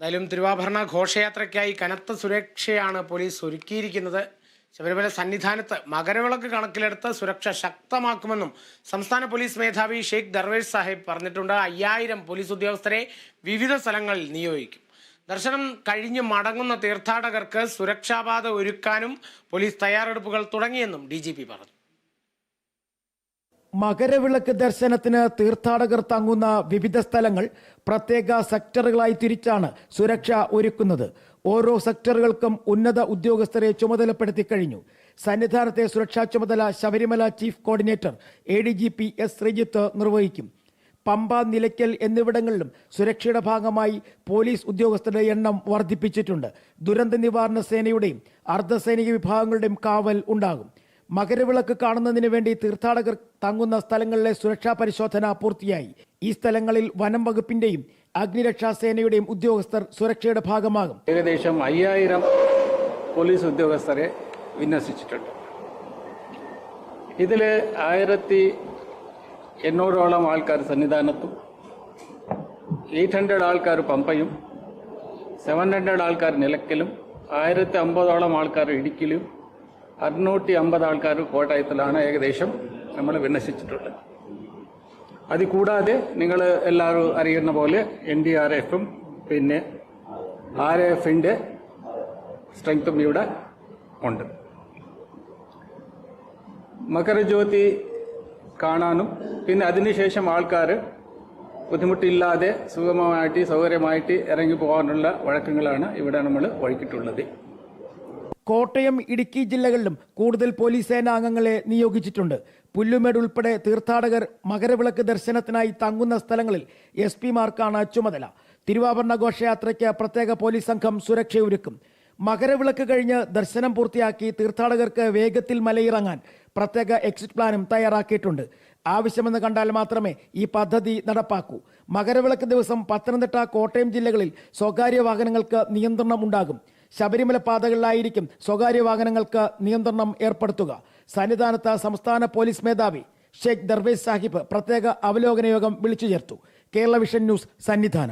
എന്തായാലും തിരുവാഭരണ ഘോഷയാത്രയ്ക്കായി കനത്ത സുരക്ഷയാണ് പോലീസ് ഒരുക്കിയിരിക്കുന്നത്. ശബരിമല സന്നിധാനത്ത് മകരവിളക്ക് കണക്കിലെടുത്ത് സുരക്ഷ ശക്തമാക്കുമെന്നും സംസ്ഥാന പോലീസ് മേധാവി ഷെയ്ഖ് ദർവേഷ് സാഹിബ് പറഞ്ഞിട്ടുണ്ട്. അയ്യായിരം പോലീസ് ഉദ്യോഗസ്ഥരെ വിവിധ സ്ഥലങ്ങളിൽ നിയോഗിക്കും. ദർശനം കഴിഞ്ഞ് മടങ്ങുന്ന തീർത്ഥാടകർക്ക് സുരക്ഷാപാത ഒരുക്കാനും പോലീസ് തയ്യാറെടുപ്പുകൾ തുടങ്ങിയെന്നും ഡി പറഞ്ഞു. മകരവിളക്ക് ദർശനത്തിന് തീർത്ഥാടകർ തങ്ങുന്ന വിവിധ സ്ഥലങ്ങൾ പ്രത്യേക സെക്ടറുകളായി തിരിച്ചാണ് സുരക്ഷ ഒരുക്കുന്നത്. ഓരോ സെക്ടറുകൾക്കും ഉന്നത ഉദ്യോഗസ്ഥരെ ചുമതലപ്പെടുത്തി കഴിഞ്ഞു. സന്നിധാനത്തെ സുരക്ഷാ ചുമതല Sabarimala chief coordinator A D G P S Sreejith നിർവഹിക്കും. പമ്പ നിലയ്ക്കൽ എന്നിവിടങ്ങളിലും സുരക്ഷയുടെ ഭാഗമായി പോലീസ് ഉദ്യോഗസ്ഥരുടെ എണ്ണം വർദ്ധിപ്പിച്ചിട്ടുണ്ട്. ദുരന്ത നിവാരണ സേനയുടെയും അർദ്ധസൈനിക വിഭാഗങ്ങളുടെയും കാവൽ ഉണ്ടാകും. മകരവിളക്ക് കാണുന്നതിന് വേണ്ടി തീർത്ഥാടകർ തങ്ങുന്ന സ്ഥലങ്ങളിലെ സുരക്ഷാ പരിശോധന പൂർത്തിയായി. ഈ സ്ഥലങ്ങളിൽ വനം വകുപ്പിന്റെയും അഗ്നിരക്ഷാ സേനയുടെയും ഉദ്യോഗസ്ഥർ സുരക്ഷയുടെ ഭാഗമാകും. ഏകദേശം അയ്യായിരം പോലീസ് ഉദ്യോഗസ്ഥരെ വിന്യസിച്ചിട്ടുണ്ട്. ഇതിൽ ആയിരത്തി എണ്ണൂറോളം ആൾക്കാർ സന്നിധാനത്തും എയ്റ്റ് ഹൺഡ്രഡ് ആൾക്കാർ പമ്പയും സെവൻ ഹൺഡ്രഡ് ആൾക്കാർ നിലയ്ക്കലും ആയിരത്തി അമ്പതോളം ആൾക്കാർ ഇടുക്കിയിലും അറുന്നൂറ്റി അമ്പത് ആൾക്കാർ കോട്ടയത്തിലാണ് ഏകദേശം നമ്മൾ വിന്യസിച്ചിട്ടുള്ളത്. അത് കൂടാതെ നിങ്ങൾ എല്ലാവരും അറിയുന്ന പോലെ എൻ ഡി ആർ എഫും പിന്നെ ആർ എഫിന്റെ സ്ട്രെങ്ത്തും ഇവിടെ ഉണ്ട്. മകരജ്യോതി കാണാനും പിന്നെ അതിനുശേഷം ആൾക്കാർ ബുദ്ധിമുട്ടില്ലാതെ സുഗമമായിട്ട് സൗകര്യമായിട്ട് ഇറങ്ങി പോകാനുള്ള വഴക്കങ്ങളാണ് ഇവിടെ നമ്മൾ വഴിക്കിട്ടുള്ളത്. കോട്ടയം ഇടുക്കി ജില്ലകളിലും കൂടുതൽ പോലീസ് സേനാംഗങ്ങളെ നിയോഗിച്ചിട്ടുണ്ട്. പുല്ലുമേട് ഉൾപ്പെടെ തീർത്ഥാടകർ മകരവിളക്ക് ദർശനത്തിനായി തങ്ങുന്ന സ്ഥലങ്ങളിൽ എസ് പിമാർക്കാണ് ചുമതല. തിരുവാഭരണ ഘോഷയാത്രയ്ക്ക് പ്രത്യേക പോലീസ് സംഘം സുരക്ഷയൊരുക്കും. മകരവിളക്ക് കഴിഞ്ഞ് ദർശനം പൂർത്തിയാക്കി തീർത്ഥാടകർക്ക് വേഗത്തിൽ മലയിറങ്ങാൻ പ്രത്യേക എക്സിറ്റ് പ്ലാനും തയ്യാറാക്കിയിട്ടുണ്ട്. ആവശ്യമെന്ന് കണ്ടാൽ മാത്രമേ ഈ പദ്ധതി നടപ്പാക്കൂ. മകരവിളക്ക് ദിവസം പത്തനംതിട്ട കോട്ടയം ജില്ലകളിൽ സ്വകാര്യ വാഹനങ്ങൾക്ക് നിയന്ത്രണം ഉണ്ടാകും. ശബരിമല പാതകളിലായിരിക്കും സ്വകാര്യ വാഹനങ്ങൾക്ക് നിയന്ത്രണം ഏർപ്പെടുത്തുക. സന്നിധാനത്ത് സംസ്ഥാന പോലീസ് മേധാവി ഷെയ്ഖ് ദർവേസ് സാഹിബ് പ്രത്യേക അവലോകന യോഗം വിളിച്ചു ചേർത്തു. Kerala vision news Sannidhanam.